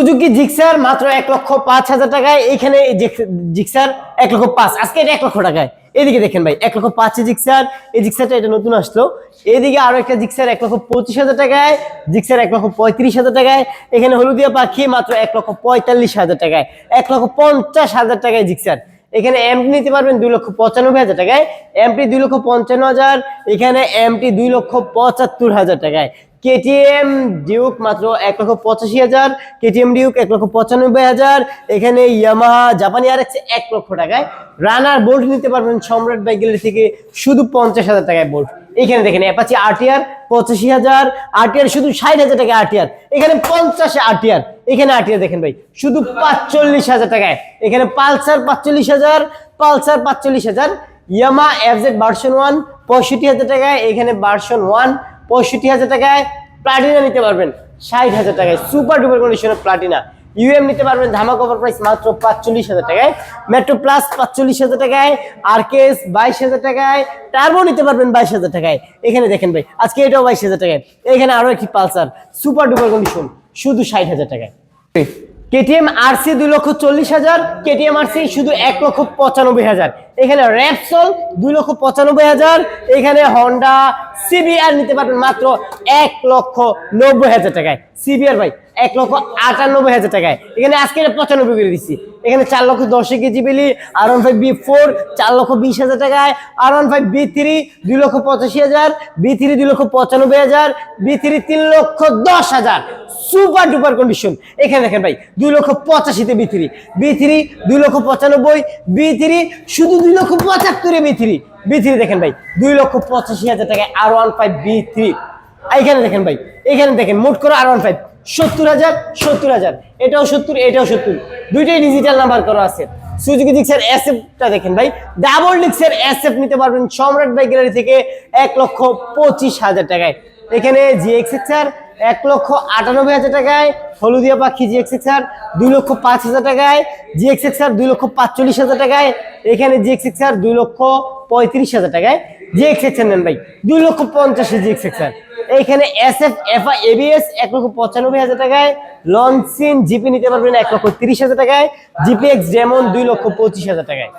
Suzuki Gixxer মাত্র এক লক্ষ পাঁচ হাজার টাকায়। এখানে জিক্সার এক লক্ষ পাঁচ। আজকে এটা এক লক্ষ টাকায়। এদিকে দেখেন ভাই, এক লক্ষ পাঁচে জিক্সার। এই জিক্সারটা এটা নতুন আসলো। এদিকে আরও একটা জিক্সার এক লক্ষ পঁচিশ হাজার টাকায়। জিক্সার এক লক্ষ পঁয়ত্রিশ হাজার টাকায়। এখানে হলুদিয়া পাখি মাত্র এক লক্ষ পঁয়তাল্লিশ হাজার টাকায়। এক লক্ষ পঞ্চাশ হাজার টাকায় জিক্সার। এখানে এমটি নিতে পারবেন দুই লক্ষ পঁচানব্বই হাজার টাকায়। এমটি দুই লক্ষ পঞ্চান্ন হাজার, এখানে এমটি দুই লক্ষ পঁচাত্তর হাজার টাকায়। কেটিএম ডিউক মাত্র এক লক্ষ পঁচাশি হাজার কেটিএম ডিউক এক লক্ষ পঁচানব্বই হাজার, এখানে ইয়ামাহা জাপানি আর এক লক্ষ টাকায়। রানার বোল্ট নিতে পারবেন সম্রাট বাইক থেকে শুধু পঞ্চাশ হাজার টাকায় বোল্ট এখানে দেখেন অ্যাপাচি আর আরটিআর পঁচাশি হাজার আটিয়ার শুধু ষাট হাজার টাকা আরটিআর এখানে পঞ্চাশে আটিয়ার এখানে আরটিআর দেখেন ভাই, শুধু পাঁচচল্লিশ হাজার টাকায়। এখানে পালসার পাঁচচল্লিশ হাজার, পালসার পাঁচচল্লিশ হাজার, ইয়ামা এফজেড ভার্সন ওয়ান পঁয়ষট্টি হাজার টাকায়। এখানে ভার্সন ওয়ান পঁয়ষট্টি হাজার টাকায় প্লাটিনা নিতে পারবেন, ষাট হাজার টাকায়। সুপার ডুপার কন্ডিশনের প্লাটিনা। ইউএম নিতে পারবেন ধামা কভার প্রাইস মাত্র পাঁচচল্লিশ হাজার টাকায়। মেট্রো প্লাস পাঁচচল্লিশ হাজার টাকায় আরকেএস বাইশ হাজার টাকায় টার্বো নিতে পারবেন বাইশ হাজার টাকায়। এখানে দেখেন ভাই, আজকে এটাও বাইশ হাজার টাকায়। এখানে আরও একটি পালসার সুপার ডুপার কন্ডিশন শুধু ষাট হাজার টাকায়। কেটিএম আরসি দুই লক্ষ চল্লিশ হাজার কেটিএম আরসি শুধু এক লক্ষ পঁচানব্বই হাজার। এখানে র্যাপসল দুই লক্ষ পঁচানব্বই হাজার, এখানে হন্ডা সিবিআর নিতে পারবেন মাত্র এক লক্ষ নব্বই হাজার টাকায়। সিবিআর ভাই এক লক্ষ আটানব্বই হাজার টাকায়। এখানে আজকে পঁচানব্বই করে দিচ্ছি এখানে চার লক্ষ দশ কেজি বিলি আর ওয়ান ফাইভ বি ফোর চার লক্ষ বিশ হাজার টাকায়। আর ওয়ান ফাইভ বি থ্রি দুই লক্ষ পঁচাশি হাজার। বি থ্রি দুই লক্ষ পঁচানব্বই হাজার। বি থ্রি তিন লক্ষ দশ হাজার। সুপার ডুপার কন্ডিশন এখানে দেখেন ভাই, দুই লক্ষ পঁচাশিতে বি থ্রি বি থ্রি দুই লক্ষ পঁচানব্বই। বি থ্রি শুধু দুই লক্ষ পঁচাত্তরে বি থ্রি বি থ্রি দেখেন ভাই, দুই লক্ষ পঁচাশি হাজার টাকায় আর ওয়ান ফাইভ বি থ্রি এখানে দেখেন ভাই, এখানে দেখেন, মোট করে আর ওয়ান ফাইভ সত্তর হাজার সত্তর হাজার। এটাও সত্তর এটাও সত্তর। দুইটাই ডিজিটাল নাম্বার করা আছে। সুজুকি ডিক্সের এসএফটা দেখেন ভাই। ডাবল ডিক্সের এসএফ নিতে পারবেন সম্রাট বাইক গ্যালারি থেকে এক লক্ষ পঁচিশ হাজার টাকায়। এখানে জিএক্সএক্সার এক লক্ষ আটানব্বই হাজার টাকায়। হলুদিয়া পাখি জিএক্সএক্সার দুই লক্ষ পাঁচ হাজার টাকায়। জিএক্সএক্সার দুই লক্ষ পাঁচচল্লিশ হাজার টাকায়। এখানে জিএক্সএক্সার দুই লক্ষ পঁয়ত্রিশ হাজার টাকায়। জিএক্সএক্সার নেন ভাই। দুই লক্ষ পঞ্চাশে জিএক্সএক্সার এইখানে এস এফ এফআই এবিএস এক লক্ষ পঁচানব্বই হাজার টাকায় লঞ্চিন জিপি নিতে পারবেন এক লক্ষ তিরিশ হাজার টাকায়। জিপিএক্স ডেমন দুই লক্ষ পঁচিশ হাজার টাকায়।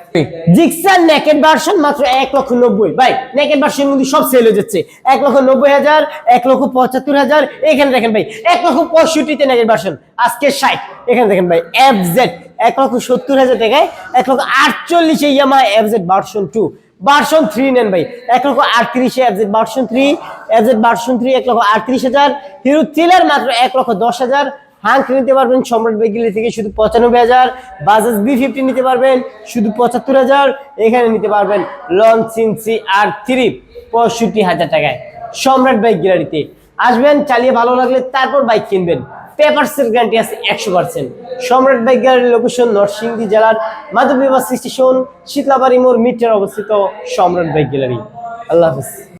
জিক্সার নেকেট ভার্সন মাত্র এক লক্ষ নব্বই। ভাই নেকেট ভার্সন মধ্যে সব সেল হয়ে যাচ্ছে। এক লক্ষ নব্বই হাজার, এক লক্ষ পঁচাত্তর হাজার। এখানে দেখেন ভাই, এক লক্ষ পঁয়ষট্টিতে নেকেট ভার্সন আজকে ষাট। এখানে দেখেন ভাই এফ জেড এক লক্ষ সত্তর হাজার টাকায়, এক lakh আটচল্লিশে Yamaha F Z version two version three নেন ভাই। এক lakh আটত্রিশে FZ version three FZ version three এক লক্ষ আটত্রিশ হাজার। হিরো থ্রিলার মাত্র এক লক্ষ দশ হাজার। হাঙ্ক নিতে পারবেন সম্রাট বেগিলি থেকে শুধু পঁচানব্বই হাজার। বাজাজ বি ফিফটি নিতে পারবেন শুধু পঁচাত্তর হাজার। এখানে নিতে পারবেন লঞ্চ সিনসি আর থ্রি পঁয়ষট্টি হাজার টাকায়। সম্রাট বাইক গ্যালারিতে আসবেন, চালিয়ে ভালো লাগলে তারপর বাইক কিনবেন। পেপারসের গ্যারান্টি আছে একশো পার্সেন্ট সম্রাট বাইক গ্যালারি লোকেশন নরসিংদী জেলার মাধবী বাস স্টেশন শীতলাবাড়ি মোড় মিটার অবস্থিত সম্রাট বাইক গ্যালারি আল্লাহ হাফিজ।